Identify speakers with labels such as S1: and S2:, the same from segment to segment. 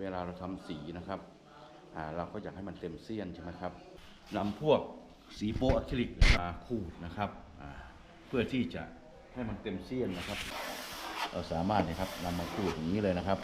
S1: เวลาเราทำสีนะครับอ่าเราก็อยากให้มันเต็มเสี้ยนใช่ไหมครับนำพวกสีโปะอะคริลิกมาขูดนะครับอ่าเพื่อที่จะให้มันเต็มเสี้ยนนะครับ เราสามารถนะครับนำมาขูดอย่างนี้เลยนะครับ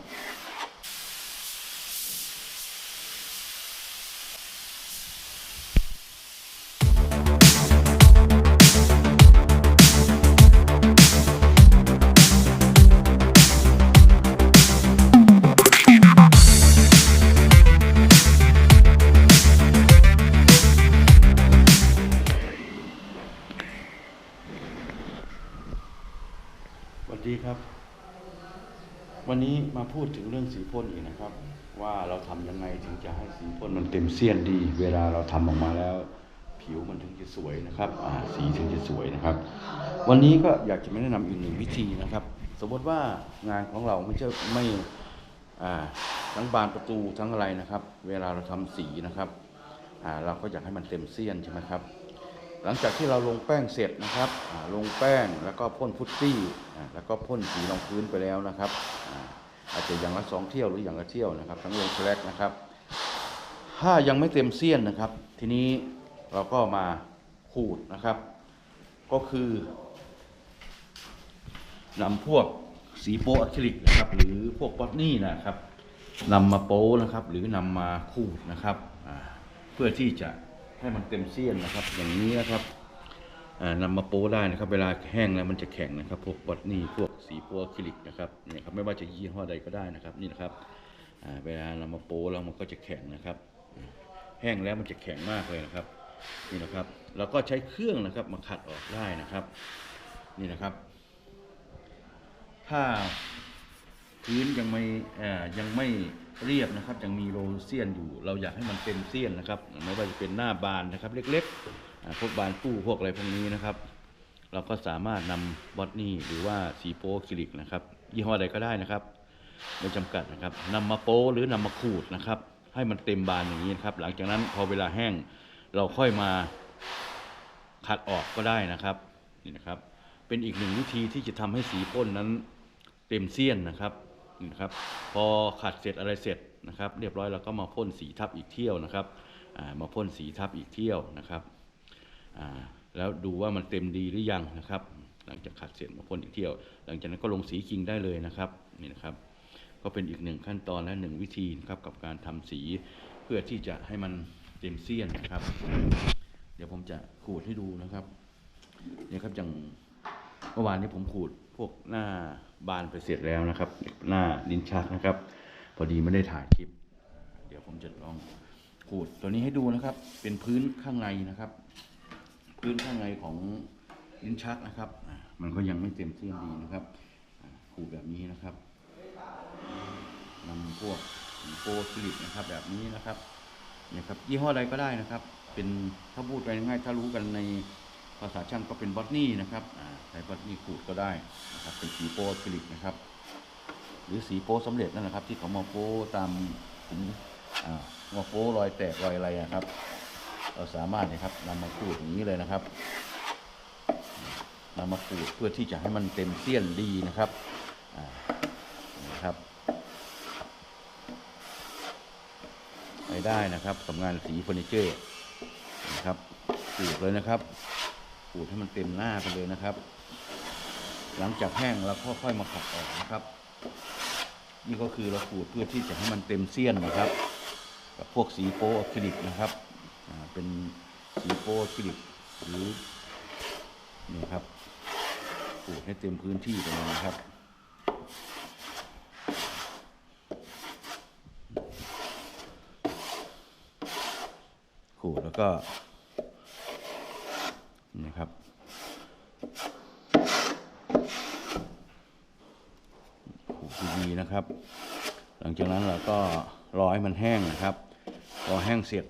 S1: ครับ วันนี้มาพูดถึงเรื่องสีพ่นอีกนะครับ ว่าเราทำยังไงถึงจะให้สีพ่นมันเต็มเสี้ยนดี เวลาเราทำออกมาแล้ว ผิวมันถึงจะสวยนะครับสีถึงจะสวยนะครับ วันนี้ก็อยากจะมาแนะนำอีกหนึ่งวิธีนะครับ สมมติว่างานของเราไม่ใช่ไม่ทั้งบานประตูทั้งอะไรนะครับ เวลาเราทำสีนะครับเราก็อยากให้มันเต็มเสี้ยนใช่ไหมครับ หลังจากที่เราลงแป้งเสร็จนะครับลงแป้งแล้วก็พ่นฟุตตี้อ่แล้วก็พ่นสีรองพื้นไปแล้วนะครับ อาจจะอย่างละสองเที่ยวหรืออย่างละเที่ยวนะครับ ทั้งลงแฟลกนะครับ ถ้ายังไม่เต็มเสี้ยนนะครับ ทีนี้เราก็มาขูดนะครับ ก็คือนำพวกสีโปะอะคริลิกนะครับ หรือพวกบอทนี่นะครับนำมาโป้นะครับ หรือนำมาขูดนะครับเพื่อที่จะ ให้มันเต็มเสี้ยนนะครับ อย่างนี้นะครับอ่านำมาโป้ได้นะครับ เวลาแห้งแล้วมันจะแข็งนะครับ พวกบอทนี่พวกสีโปะอะคริลิกนะครับเนี่ยครับ ไม่ว่าจะยี่ห้อใดก็ได้นะครับ นี่นะครับเวลานำมาโป้แล้วมันก็จะแข็งนะครับ แห้งแล้วมันจะแข็งมากเลยนะครับ นี่นะครับเราก็ใช้เครื่องนะครับมาขัดออกได้นะครับ นี่นะครับ ถ้าพื้นยังไม่ยังไม่ เรียบนะครับยังมีโรเซียนอยู่ เราอยากให้มันเต็มเสี้ยนนะครับไม่ว่าจะเป็นหน้าบานนะครับ เล็กๆพวกบานตู้พวกอะไรพวกนี้นะครับ เราก็สามารถนำบอทนี่หรือว่าสีโปะซิลิกนะครับ ยี่ห้อใดก็ได้นะครับไม่จำกัดนะครับนำมาโป้หรือนำมาขูดนะครับ ให้มันเต็มบานอย่างนี้นะครับ หลังจากนั้นพอเวลาแห้งเราค่อยมาขัดออกก็ได้นะครับนี่นะครับ เป็นอีกหนึ่งวิธีที่จะทำให้สีพ่นนั้นเต็มเสี้ยนนะครับ นะครับ พอขัดเสร็จอะไรเสร็จนะครับ เรียบร้อยเราก็มาพ่นสีทับอีกเที่ยวนะครับามาพ่นสีทับอีกเที่ยวนะครับแล้วดูว่ามันเต็มดีหรือยังนะครับ หลังจากขัดเสร็จมาพ่นอีกเที่ยว หลังจากนั้นก็ลงสีคิงได้เลยนะครับนี่นะครับก็เป็นอีกหนึ่งขั้นตอนและหนึ่งวิธีนะครับกับการทำสีเพื่อที่จะให้มันเต็มเสี้ยนนะครับ เดี๋ยวผมจะขูดให้ดูนะครับนี่ครับอย่างเมื่อวานนี้ผมขูด พวกหน้าบานไปเสร็จแล้วนะครับ หน้าลิ้นชักนะครับ พอดีไม่ได้ถ่ายคลิป เดี๋ยวผมจะลองขูดตัวนี้ให้ดูนะครับ เป็นพื้นข้างในนะครับ พื้นข้างในของลิ้นชักนะครับ มันก็ยังไม่เต็มเสี้ยนดีนะครับขูดแบบนี้นะครับนำพวกโปรซิลิกนะครับ แบบนี้นะครับเนี่ยครับยี่ห้อใดก็ได้นะครับ เป็นถ้าพูดไปง่ายถ้ารู้กันในาษาช่างก็เป็นบอทนี่นะครับใช้บอทนี่ขูดก็ได้นะครับเป็นสีโปรซิลิกนะครับ หรือสีโปรสำเร็จนั่นแหละครับ ที่เขามาโปรตามถุงอ่ามาโปรรอยแตกรอยอะไรอะครับ เราสามารถนะครับนำมาขูดอย่างนี้เลยนะครับนำมาขูดเพื่อที่จะให้มันเต็มเสี้ยนดีนะครับนะครับไปได้นะครับกับงานสีเฟอร์นิเจอร์นะครับขูดเลยนะครับ ขูดให้มันเต็มหน้าไปเลยนะครับ หลังจากแห้งแล้วก็ค่อยมาขัดออกนะครับ นี่ก็คือเราขูดเพื่อที่จะให้มันเต็มเสี้ยนนะครับ กับพวกสีโปอะคริลิกนะครับเป็นสีโปอะคริลิกหรือนี่ครับขูดให้เต็มพื้นที่ไปเลยนะครับขูดแล้วก็นี่ครับ ขูดดีๆ นะครับ หลังจากนั้นเราก็รอให้มันแห้งนะครับพอแห้งเสร็จ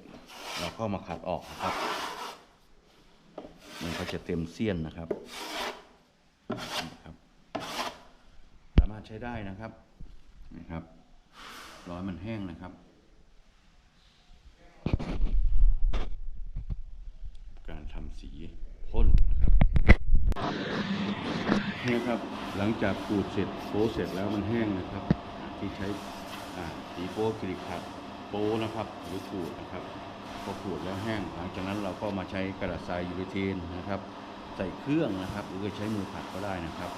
S1: เราก็มาขัดออกนะครับ มันก็จะเต็มเสี้ยนนะครับครับสามารถใช้ได้นะครับนะครับรอให้มันแห้งนะครับการทำสีพ่นนะครับ นี่ครับ หลังจากขูดเสร็จโป้เสร็จแล้วมันแห้งนะครับ ที่ใช้สีโป๊กริขัดโป๊นะครับ หรือขูดนะครับพอขูดแล้วแห้ง หลังจากนั้นเราก็มาใช้กระดาษทรายยูเรเทนนะครับ ใส่เครื่องนะครับ หรือใช้มือผัดก็ได้นะครับ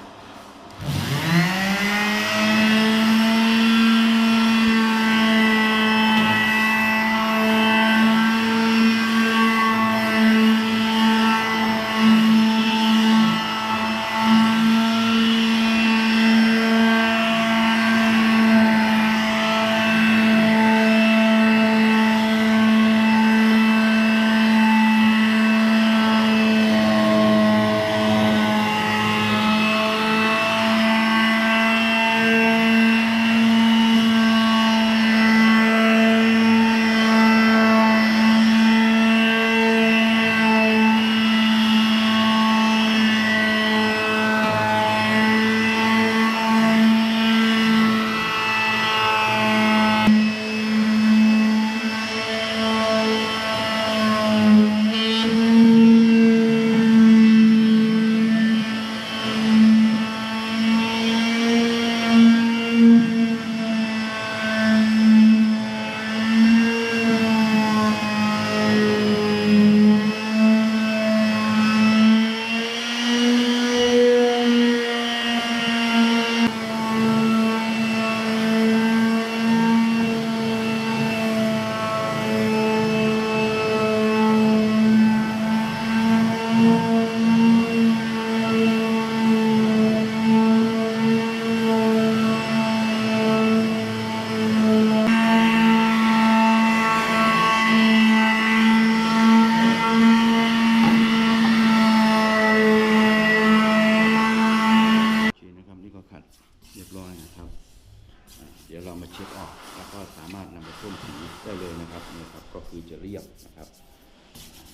S1: เดี๋ยวเรามาเช็ดออก แล้วก็สามารถนำไปพ่นสีได้เลยนะครับนี่ครับก็คือจะเรียบนะครับ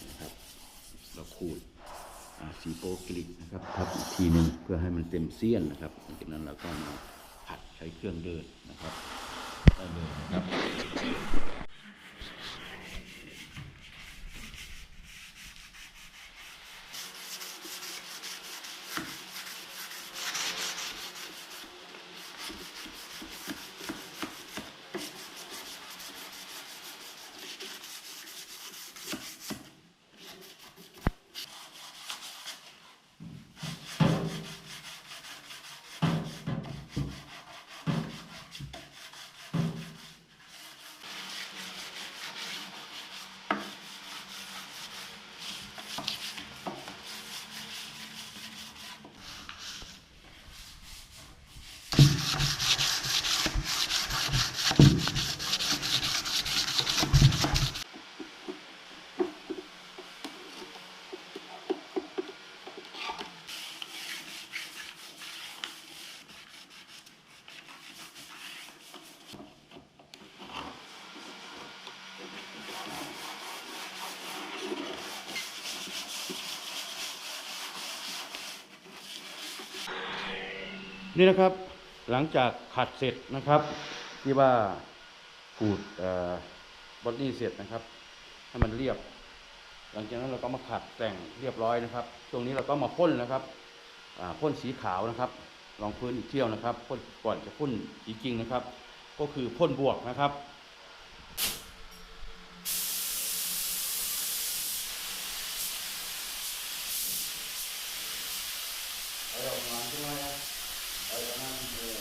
S1: นะครับ เราขูดสีโปกลิกนะครับทับอีกทีหนึ่งเพื่อให้มันเต็มเสี้ยนนะครับหลังจากนั้นเราก็มาผัดใช้เครื่องเดินนะครับได้เลย นี่นะครับหลังจากขัดเสร็จนะครับ ที่ว่าขูดบอดี้เสร็จนะครับ ให้มันเรียบ หลังจากนั้นเราก็มาขัดแต่งเรียบร้อยนะครับ ตรงนี้เราก็มาพ่นนะครับพ่นสีขาวนะครับ ลองพื้นอีกเที่ยวนะครับพ่นก่อนจะพ่นสีจริงนะครับ ก็คือพ่นบวกนะครับ เอาออกมาใช่ไหมครับเอาอย่างนั้นเออ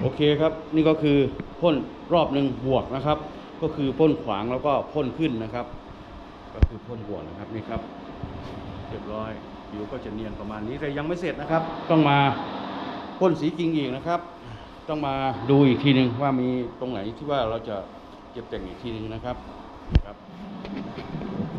S1: โอเคครับนี่ก็คือพ่นรอบหนึ่งบวกนะครับ ก็คือพ่นขวางแล้วก็พ่นขึ้นนะครับ ก็คือพ่นบวกนะครับนี่ครับเรียบร้อยผิวก็จะเนียนประมาณนี้แต่ยังไม่เสร็จนะครับ ต้องมาพ่นสีจริงอีกนะครับ ต้องมาดูอีกทีหนึ่งว่ามีตรงไหนที่ว่าเราจะเก็บแต่งอีกทีหนึ่งนะครับครับโอเค